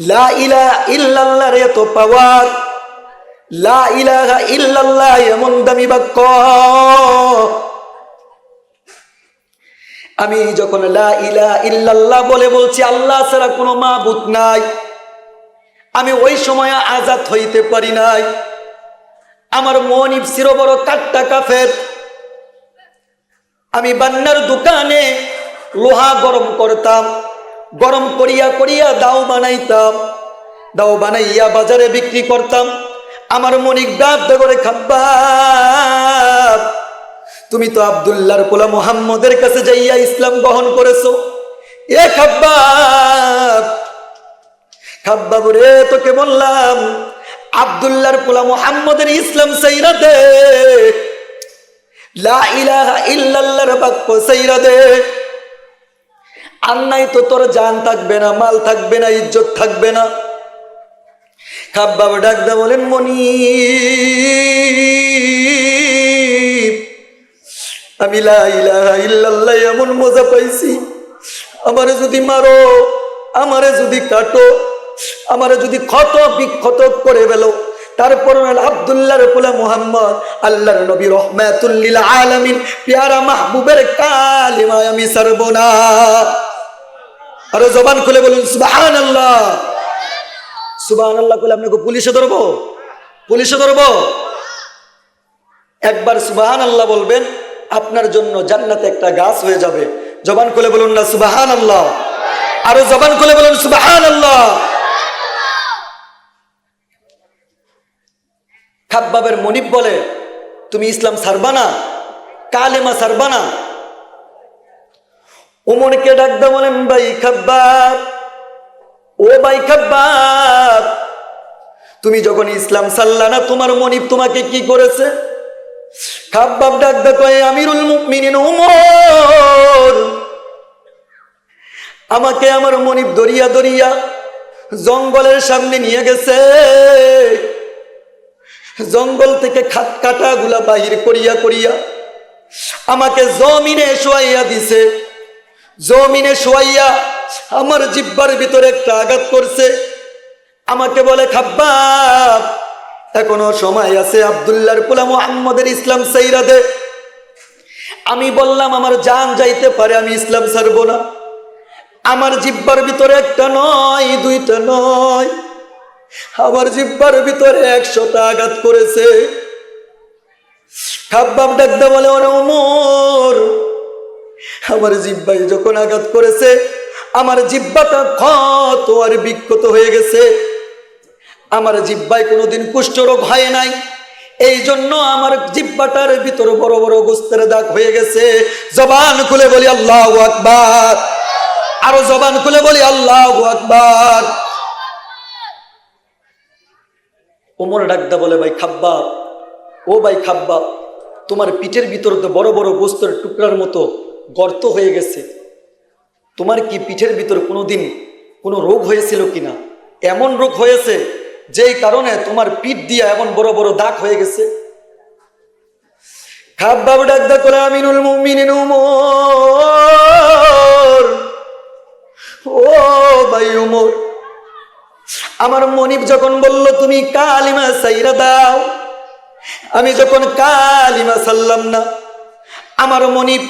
লা পাওয়ার। লা এমন দামি আমি যখন লা ইল্লাল্লাহ বলে বলছি, আল্লাহ ছাড়া কোনো মাবুদ নাই। আমি ওই সময় আজাদ হইতে পারি নাই। আমার মন ইফসির বড় কাট্টা কাফের। আমি বান্নার দোকানে লোহা গরম করতাম। গরম করিয়া করিয়া দাও বানাইতাম। দাও বানাইয়া বাজারে বিক্রি করতাম। আমার মনিক বাপ করে খাব্বাব। তুমি তো আবদুল্লাহর পোলা মোহাম্মদের কাছে যাইয়া ইসলাম গ্রহণ করেছ। এ খাব্বাব খাব্বাব রে, তোকে বললাম, আবদুল্লাহর পোলা মোহাম্মদের ইসলাম সাইরা দে। লা ইলাহা ইল্লাল্লাহর বাক্য সাইরা দে। আর নাই তো তোর জান থাকবে না, মাল থাকবে না, ইজ্জত থাকবে না। খাব্বাব ডাকদা বলেন মনি আমি ইল্লাল্লাহ এমন মজা পাইছি। আমারে যদি মারো, আমারে যদি কাটো, আমারে যদি ক্ষত বিক্ষত করে ফেলো, তারপর আব্দুল্লাহর পোলা মুহাম্মদ, আল্লাহর নবী রহমাতুল্লিল আলামিন, পেয়ারা মাহবুবের কালিমায় আমি সারব না। আরও জবান খুলে বলুন সুবাহান আল্লাহ সুবাহান আল্লাহ খুলে আপনাকে পুলিশে ধরবো? পুলিশে ধরবো? একবার সুবাহান আল্লাহ বলবেন, আপনার জন্য জান্নাতে একটা গাছ হয়ে যাবে। জবান খুলে বলুন না সুবাহান আল্লাহ আরও জবান খুলে বলুন সুবাহান আল্লাহ খাব্বাবের মনিব বলে, তুমি ইসলাম সারবা না? কালেমা সারবা না উমরকে ডাকদা বলেন, ভাই খাব্বাব, ও ভাই খাব্বাব, তুমি যখন ইসলাম সাল্লা না, তোমার মনিব তোমাকে কি করেছে? খাব্বাব ডাকদা কয়ে, আমিরুল মুমিনিন উমর, আমাকে আমার মনিব দরিয়া দরিয়া জঙ্গলের সামনে নিয়ে গেছে। জঙ্গল থেকে খাত কাটা গুলা বাহির করিয়া করিয়া আমাকে জমিনে শোয়াইয়া দিছে। জমিনে শোয়াইয়া আমার জিব্বার ভিতরে একটা আঘাত করছে। আমাকে বলে, খাব্বাব, এখনও সময় আছে আবদুল্লাহর পোলা মোহাম্মদের ইসলাম সাইরা দে। আমি বললাম, আমার জান যাইতে পারে, আমি ইসলাম ছাড়ব না। আমার জিব্বার ভিতরে একটা নয়, দুইটা নয়। আমার জিব্বার ভিতরে একশোটা আঘাত করেছে। খাব্বাব ডাকতে বলে, ওরে ওমর আমার জিব্বাই যখন আঘাত করেছে, আমার জিব্বাটা ক্ষত আর বিক্ষত হয়ে গেছে। আমার জিব্বায় কোনোদিন কুষ্ঠরোগ হয় নাই। এই জন্য আমার জিব্বাটার ভিতর বড় বড় গোস্তের দাগ হয়ে গেছে। জবান খুলে বলি আল্লাহ আকবার। আরও জবান খুলে বলি আল্লাহ আকবার। ওমর ডাকদা বলে, ভাই খাব্বা ও ভাই খাব্বা তোমার পিঠের ভিতর তো বড় বড় গোস্তের টুকরার মতো গর্ত হয়ে গেছে। তোমার কি পিঠের ভিতর কোনোদিন কোনো রোগ হয়েছিল কিনা? এমন রোগ হয়েছে যেই কারণে তোমার পিঠ দিয়া এমন বড় বড় দাগ হয়ে গেছে। খাব্বাব ডাকদা করে, আমিনুল মুমিনিন ও ভাই উমর, আমার মনিব যখন বলল, তুমি কালিমা সাইরা দাও। আমি যখন কালিমা সাল্লাম না, আমার মনিব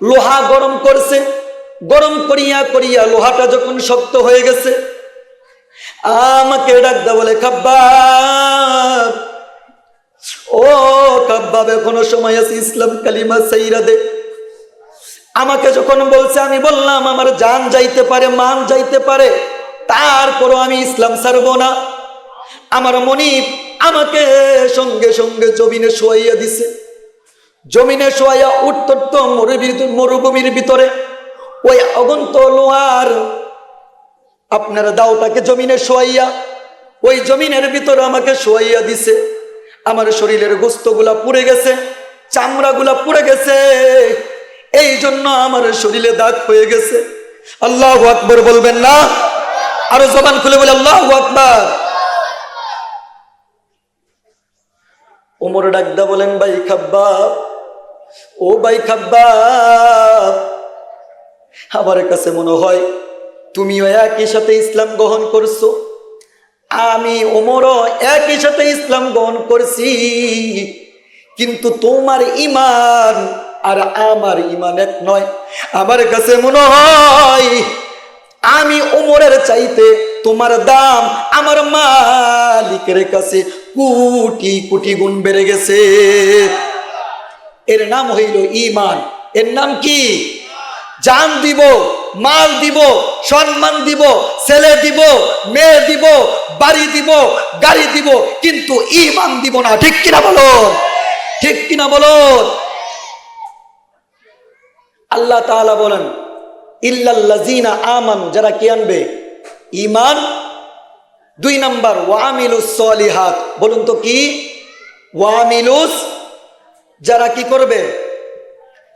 লোহা গরম করছে। গরম করিয়া করিয়া লোহাটা যখন শক্ত হয়ে গেছে, আমাকে ডাকদা বলে খাব্বাব ও কাব্বাব, এখনও সময় আছে, ইসলাম কালিমা সাইরা দে। আমাকে যখন বলছে, আমি বললাম, আমার জান যাইতে পারে, মান যাইতে পারে, তারপরও আমি ইসলাম ছাড়বো না। আমার মনিব আমাকে সঙ্গে সঙ্গে জমিনে শোয়াইয়া দিছে। জমিনে শোয়াইয়া উত্তপ্ত মরুভূমির ভিতরে ওই অগন্ত লোহার আপনার দাওটাকে জমিনে শোয়াইয়া ওই জমিনের ভিতরে আমাকে শোয়াইয়া দিছে। আমার শরীরের গোস্তগুলা পুড়ে গেছে, চামড়াগুলা পুড়ে গেছে। এই জন্য আমার শরীরে দাগ হয়ে গেছে। আল্লাহ আকবর বলবেন না? আরও জবান খুলে বলে, আল্লাহ আকবর। ওমর ডাকদা বলেন, ভাই খাব্বা ও ভাই খাব্বা আমার কাছে মনে হয় তুমিও একই সাথে ইসলাম গ্রহণ করছ। আমি ওমরও একই সাথে ইসলাম গ্রহণ করছি। কিন্তু তোমার ইমান আর আমার ইমান এক নয়। আমার কাছে মনে হয় আমি ওমরের চাইতে তোমার দাম আমার মালিকের কাছে কোটি কোটি গুণ বেড়ে গেছে। এর নাম হইল ইমান এর নাম কি? জান দিব, মাল দিব, সম্মান দিব, ছেলে দিব, মেয়ে দিব, বাড়ি দিব, গাড়ি দিব, কিন্তু ইমান দিব না। ঠিক কিনা বলো ঠিক কিনা বলো আল্লাহ তাআলা বলেন, ইল্লাল্লাযিনা আমান, যারা কি আনবে? ইমান দুই নাম্বার ওয়ামিলুস সলিহাত, বলুন তো কি? ওয়ামিলুস যারা কি করবে?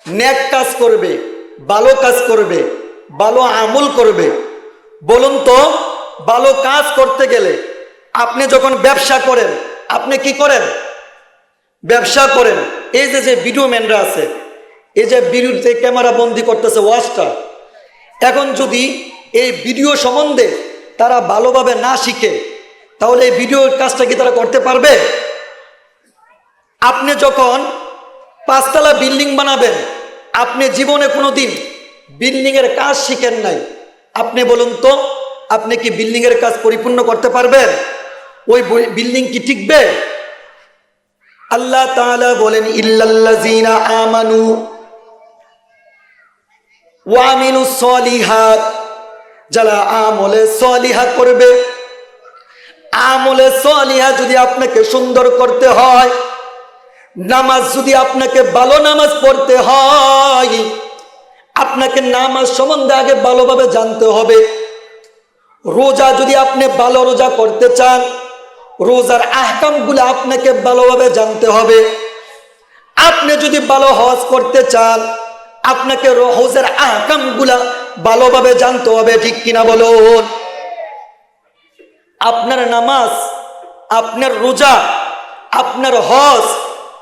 নেক কাজ করবে, ভালো কাজ করবে, ভালো আমল করবে। বলুন তো, ভালো কাজ করতে গেলে আপনি যখন ব্যবসা করেন, আপনি কি করেন? ব্যবসা করেন। এই যে যে ভিডিও ম্যানরা আছে, এই যে ভিডিওতে ক্যামেরা বন্দি করতেছে ওয়াচটা, এখন যদি এই ভিডিও সম্বন্ধে তারা ভালোভাবে না শিখে, তাহলে এই ভিডিওর কাজটা কি তারা করতে পারবে? আপনি যখন পাঁচতলা বিল্ডিং বানাবেন। আপনি জীবনে কোনো দিন বিল্ডিংয়ের কাজ শিখেন নাই। আপনি বলুন তো, আপনি কি বিল্ডিংয়ের কাজ পরিপূর্ণ করতে পারবেন? ওই বিল্ডিং কি টিকবে? আল্লাহ তাআলা বলেন, ইল্লাল্লাযিনা আমানু ওয়ামিনু সলিহাত। যারা আমলে সলিহা করবে, আমলে সলিহা যদি আপনাকে সুন্দর করতে হয় নামাজ যদি আপনাকে ভালো নামাজ পড়তে হয়, আপনাকে নামাজ সম্বন্ধে আগে ভালোভাবে জানতে হবে। রোজা যদি আপনি ভালো রোজা করতে চান, রোজার আহকামগুলো আপনাকে ভালোভাবে জানতে হবে। আপনি যদি ভালো হজ করতে চান, আপনাকে হজের আহকামগুলা ভালোভাবে জানতে হবে, ঠিক কিনা বলুন? আপনার নামাজ, আপনার রোজা, আপনার হজ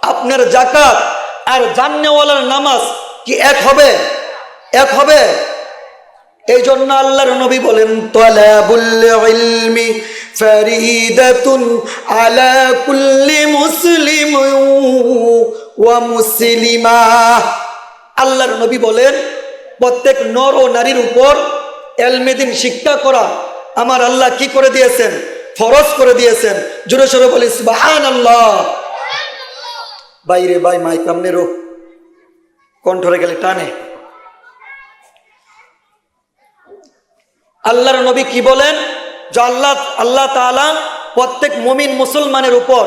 আপনার জাকাত আর জান্নেওয়ালার নামাজ কি এক হবে? এক হবে? এই জন্য আল্লাহর নবী বলেন আলা কুল্লি মুসলিম মুসলিমা। আল্লাহর নবী বলেন, প্রত্যেক নর ও নারীর উপর এলমেদিন শিক্ষা করা। আমার আল্লাহ কি করে দিয়েছেন? ফরজ করে দিয়েছেন। জোরে সোরে বলি আল্লাহ বাইরে বাই মাইক আমনেরও কণ্ঠরে গেলে টানে। আল্লাহর নবী কি বলেন? যে আল্লাহ আল্লাহ তাআলা প্রত্যেক মমিন মুসলমানের উপর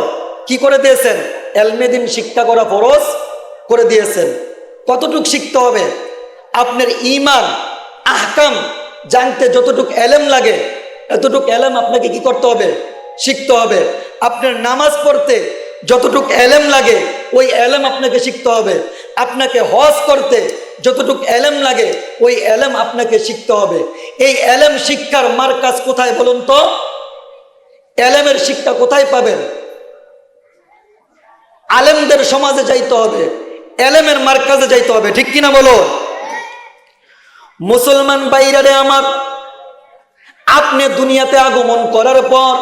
কি করে দিয়েছেন? এলমেদিন শিক্ষা করা ফরজ করে দিয়েছেন। কতটুক শিখতে হবে? আপনার ইমান আহকাম জানতে যতটুক এলেম লাগে, এতটুক এলেম আপনাকে কি করতে হবে? শিখতে হবে। আপনার নামাজ পড়তে যতটুক এলেম লাগে, ওই এলেম আপনাকে শিখতে হবে। আপনাকে হজ করতে যতটুক এলেম লাগে, ওই এলেম আপনাকে শিখতে হবে। এই এলেম শিক্ষার মার্কাজ কোথায় বলুন তো? এলেমের শিক্ষা কোথায় পাবেন? আলেমদের সমাজে যাইতে হবে, এলেমের মার্কাজে যাইতে হবে, ঠিক কিনা বলো? মুসলমান বাইরারে আমার, আপনি দুনিয়াতে আগমন করার পর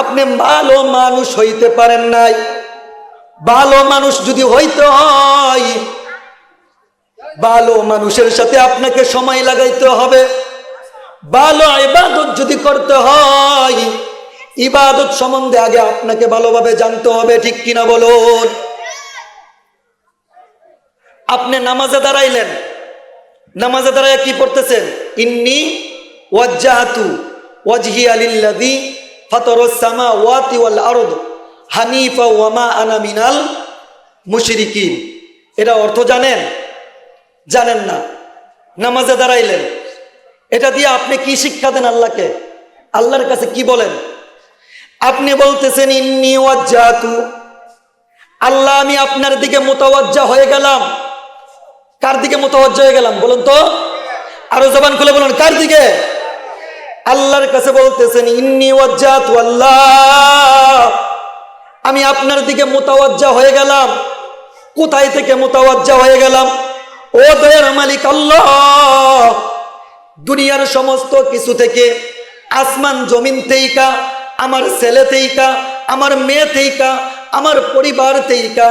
আপনি ভালো মানুষ হইতে পারেন নাই। ভালো মানুষ যদি হইতে হয়, ভালো মানুষের সাথে আপনাকে সময় লাগাইতে হবে। ভালো ইবাদত যদি করতে হয়, ইবাদত সম্বন্ধে আগে আপনাকে ভালোভাবে জানতে হবে, ঠিক কিনা বলুন? আপনি নামাজে দাঁড়াইলেন। নামাজে দাঁড়ায় কি পড়তেছেন? ইন্নি ওয়াজ্জাহাতু ওয়াজহি আলিল্লাযী ফাতারাস সামাওয়াতি ওয়াল আরদ হানিফা ওয়া মা আনা মিনাল মুশরিকিন। এটা অর্থ জানেন? জানেন না। নামাজে দাঁড়াইলেন। এটা দিয়ে আপনি কি শিক্ষা দেন আল্লাহকে? আল্লাহর কাছে কি বলেন? আপনি বলতেছেন, ইন্নি ওয়াজ্জাহাতু আল্লাহ, আমি আপনার দিকে মোতাওয়াজ্জা হয়ে গেলাম। কার দিকে মোতাবজ্জ হয়ে গেলাম? বলুন তো। আরও জবান খুলে বলুন, কার দিকে? আল্লাহর কাছে বলতেছেন, ইন্নি ওয়াজ্জাত আল্লাহ। আমি আপনার দিকে মোতাবজ্জা হয়ে গেলাম। কোথায় থেকে মোতাবজ্জা হয়ে গেলাম? ও দয়ার মালিক আল্লাহ, দুনিয়ার সমস্ত কিছু থেকে আসমান জমিন তেইকা আমার ছেলে তেইকা আমার মেয়ে তেইকা আমার পরিবার তেইকা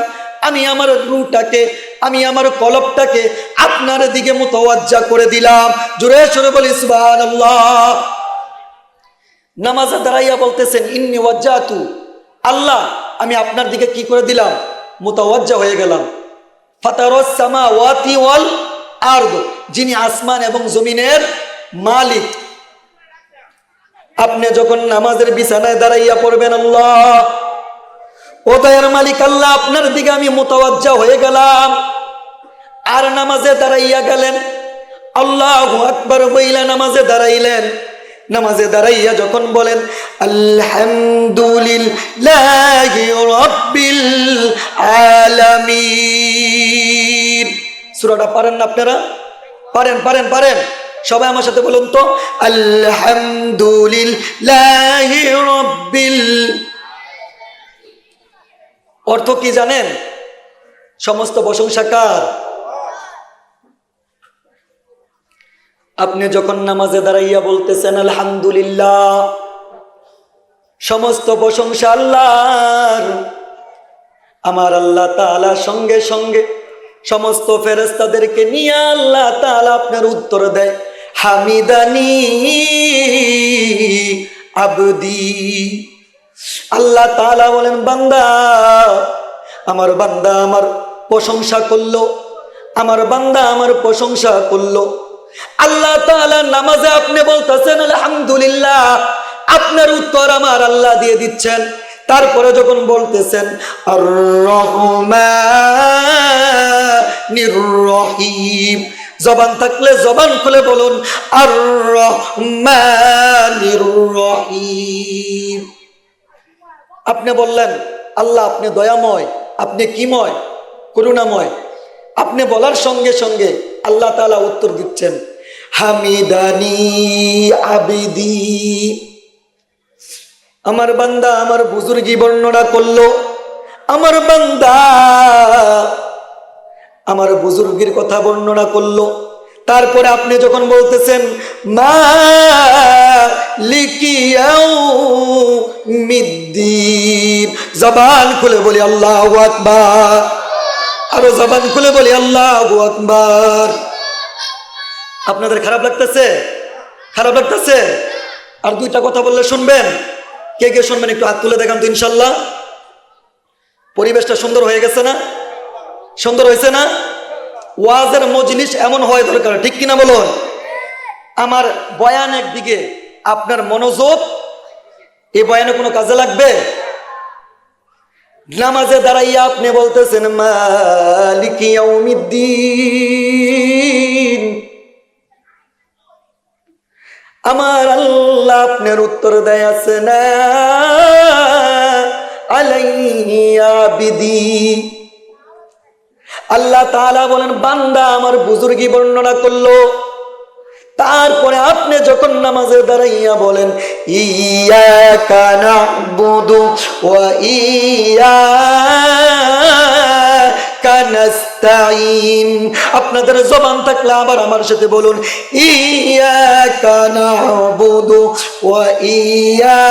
আমি আমার রুটাকে আমি আমার কলবটাকে আপনার দিকে মোতওয়াজ্জা করে দিলাম। জোরে সরে বলি, সুবহানাল্লাহ। নামাজে দাঁড়াইয়া বলতেছেন, ইন্নি ওয়াজ্জাতু। আল্লাহ, আমি আপনার দিকে কি করে দিলাম? মোতাওয়াজ্জা হয়ে গেলাম। ফাতারস সামাওয়াতি ওয়াল আরদ, যিনি আসমান এবং জমিনের মালিক। আপনি যখন নামাজের বিছানায় দাঁড়াইয়া পড়বেন, আল্লাহ, ও দয়ার মালিক, আল্লাহ, আপনার দিকে আমি মোতাওয়াজ্জা হয়ে গেলাম। আর নামাজে দাঁড়াইয়া গেলেন, আল্লাহ আকবর বইলা নামাজে দাঁড়াইলেন। নামাজে দাঁড়াইয়া যখন বলেন, আলহামদুলিল্লাহ সূরাটা পারেন না আপনারা? পারেন পারেন পারেন। সবাই আমার সাথে বলুন তো, আলহামদুলিল্লাহ অর্থ কি জানেন? সমস্ত প্রশংসা আপনি যখন নামাজে দাঁড়াইয়া বলতেছেন, আলহামদুলিল্লাহ সমস্ত প্রশংসা আল্লাহর। আমার আল্লাহ তাআলা সঙ্গে সঙ্গে সমস্ত ফেরেস্তাদেরকে নিয়ে আল্লাহ তাআলা আপনার উত্তর দেয়, হামিদানি আবদি। আল্লাহ তাআলা বলেন, বান্দা, আমার বান্দা আমার প্রশংসা করল, আমার বান্দা আমার প্রশংসা করল। আল্লাহ তাআলা নামাজে আপনি বলতেছেন, আলহামদুলিল্লাহ। আপনার উত্তর আমার আল্লাহ দিয়ে দিচ্ছেন। তারপরে যখন বলতেছেন রহিম। জবান থাকলে জবান খুলে বলুন আর রহিম। আপনি বললেন, আল্লাহ, আপনি দয়াময়, আপনি কিময়, করুণাময়। আপনি বলার সঙ্গে সঙ্গে আল্লাহ তাআলা উত্তর দিচ্ছেন, হামিদানি আবিদি। আমার বান্দা আমার বুজুর্গি বর্ণনা করল, আমার বান্দা আমার বুজুর্গির কথা বর্ণনা করল। তারপরে আপনি যখন বলতেছেন মা লিকিয়াও জবান খুলে বলি, আল্লাহ আকবার। আরও জবান খুলে বলি, আল্লাহ আকবার। আপনাদের খারাপ লাগতেছে? খারাপ লাগতেছে? আর দুইটা কথা বললে শুনবেন। কে কে শুনবেন একটু হাত তুলে দেখান তো ইনশাল্লাহ। পরিবেশটা সুন্দর হয়ে গেছে না? সুন্দর হয়েছে না? ওয়াজের মজলিস এমন হয় দরকার, ঠিক কিনা বলুন? আমার বয়ান একদিকে আপনার মনোযোগ এই বয়ানে কোনো কাজে লাগবে? নামাজে দাঁড়াইয়া আপনি বলতেছেন, মালিকি ইয়াউমিদ্দিন। আমার আল্লাহ আপনার উত্তর দেয়, আছে না? আলাইয়া বিদি আল্লাহ তাআলা বলেন, বান্দা আমার বুজুর্গি বর্ণনা করল। তারপরে আপনি যখন নামাজে দাঁড়াইয়া বলেন, ইয়াকা নাবুদু ওয়া ইয়াকা নাস্তাইন আপনাদের জবান থাকলে আবার আমার সাথে বলুন, ইয়াকা নাবুদু ওয়া ইয়া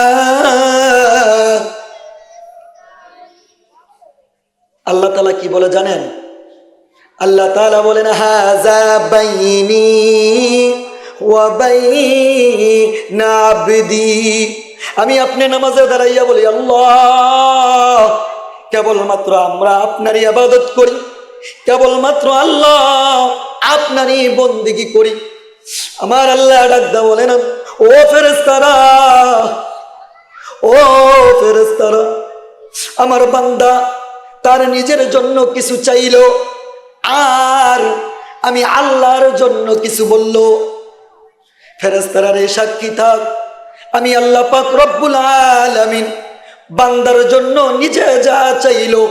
আল্লাহ তালা কি বলে জানেন? আল্লাহ তাআলা বলেন হাজা বাইনি। আমি আপনি নামাজে দাঁড়াইয়া বলি, আল্লাহ, কেবলমাত্র আমরা আপনারই আবাদত করি, কেবলমাত্র আল্লাহ আপনারই বন্দিগি করি। আমার আল্লাহ ডাকদা বলে না, ও ফেরেস্তারা ও ফেরেস্তারা আমার বান্দা, তার নিজের জন্য কিছু চাইলো, আর আমি আল্লাহর জন্য কিছু বলল। ফেরেস্তারার এই সাক্ষী থাক। আমি আল্লাহ পাক রব্বুল আলামিন বান্দার জন্য নিজে যা চাইলো,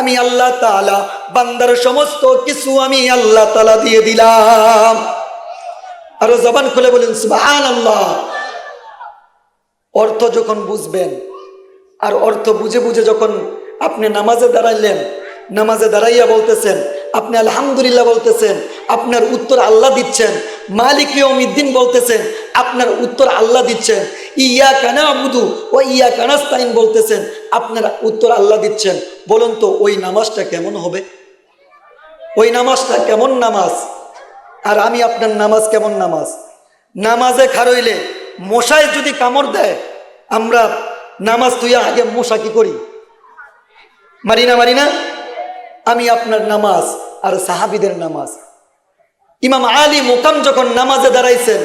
আমি আল্লাহ তালা বান্দার সমস্ত কিছু আমি আল্লাহ তালা দিয়ে দিলাম। আরও জবান খুলে বলেন, সুবহানাল্লাহ। অর্থ যখন বুঝবেন, আর অর্থ বুঝে বুঝে যখন আপনি নামাজে দাঁড়াইলেন, নামাজে দাঁড়াইয়া বলতেছেন আপনি আলহামদুলিল্লাহ বলতেছেন, আপনার উত্তর আল্লাহ দিচ্ছেন, মালিক ইয়মিদ্দিন বলতেছেন, আপনার উত্তর আল্লাহ দিচ্ছেন ইয়া কানা আবুদু ও ইয়া কানাস্তাইন বলতেছেন, আপনার উত্তর আল্লাহ দিচ্ছেন। বলুন তো, ওই নামাজটা কেমন হবে? ওই নামাজটা কেমন নামাজ? আর আমি আপনার নামাজ কেমন নামাজ? নামাজে খারইলে মশায় যদি কামড় দেয়, আমরা নামাজ তুই আগে মশা কি করি? মারি না মারি না আমি আপনার নামাজ আর সাহাবিদের নামাজ। ইমাম আলী মোকাম যখন নামাজে দাঁড়াইছেন,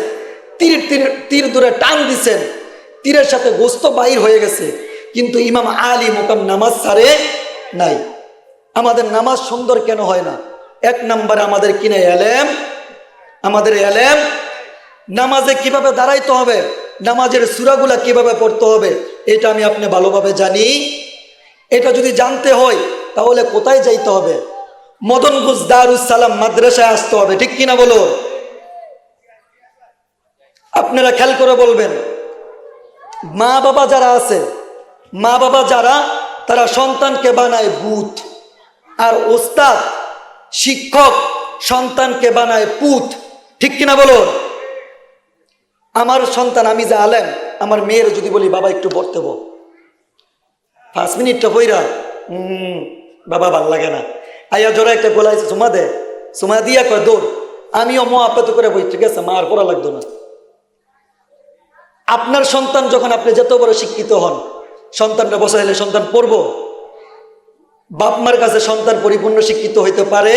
তীর তীর তীর দূরে টান দিছেন, তীরের সাথে গোস্ত বাহির হয়ে গেছে, কিন্তু ইমাম আলী মোকাম নামাজ ছাড়ে নাই। আমাদের নামাজ সুন্দর কেন হয় না? এক নম্বরে আমাদের কিনে এলেম। আমাদের এলেম। নামাজে কীভাবে দাঁড়াইতে হবে? নামাজের সুরাগুলা কীভাবে পড়তে হবে? এটা আমি আপনি ভালোভাবে জানি। এটা যদি জানতে হয় তাহলে কোথায় যাইতে হবে? মদনগুজ দারুস সালাম মাদ্রাসায় আসতে হবে, ঠিক কিনা বলো? আপনারা খেয়াল করে বলবেন মা বাবা যারা আছে মা বাবা যারা, তারা সন্তানকে বানায় ভূত, আর ওস্তাদ, শিক্ষক সন্তানকে বানায় পুত, ঠিক কিনা বলো? আমার সন্তান আমি যে আলেম, আমার মেয়ের যদি বলি, বাবা, একটু পড়তে পাঁচ মিনিটটা বইরা বাবা ভালো লাগে না। আইয়া জোরে একটা গোলাইছে সুমা দে, সুমা দিয়া কয়, দৌড়, আমিও আপাত করে বই, ঠিক আছে, মা, আর লাগতো না। আপনার সন্তান যখন আপনি যত বড় শিক্ষিত হন, সন্তানটা বসা হলে সন্তান পড়ব। বাপ মার কাছে সন্তান পরিপূর্ণ শিক্ষিত হইতে পারে।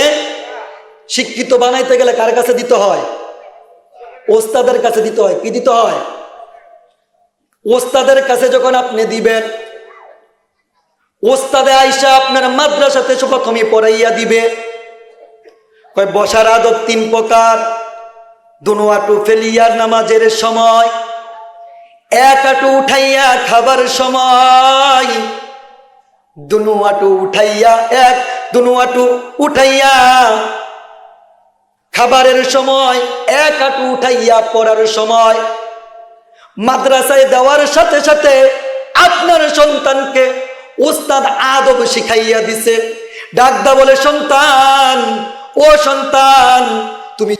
শিক্ষিত বানাইতে গেলে কার কাছে দিতে হয়? ওস্তাদের কাছে দিতে হয়, কি দিতে হয়? ওস্তাদের কাছে যখন আপনি দিবেন ওস্তাদে আইসা আপনার মাদ্রাসাতে প্রথমে পড়াইয়া দিবে। কয়, বসার আদব তিন প্রকার। দুনো আটু ফেলিয়ার নামাজের সময় এক আটু উঠাইয়া খাবার সময়। দুনু আটু উঠাইয়া, এক দুনু আটু উঠাইয়া খাবারের সময় এক আটু উঠাইয়া পড়ার সময়। মাদ্রাসায় দেওয়ার সাথে সাথে আপনার সন্তানকে উস্তাদ আদব শিখাইয়া দিছে। ডাকদা বলে সন্তান ও সন্তান তুমি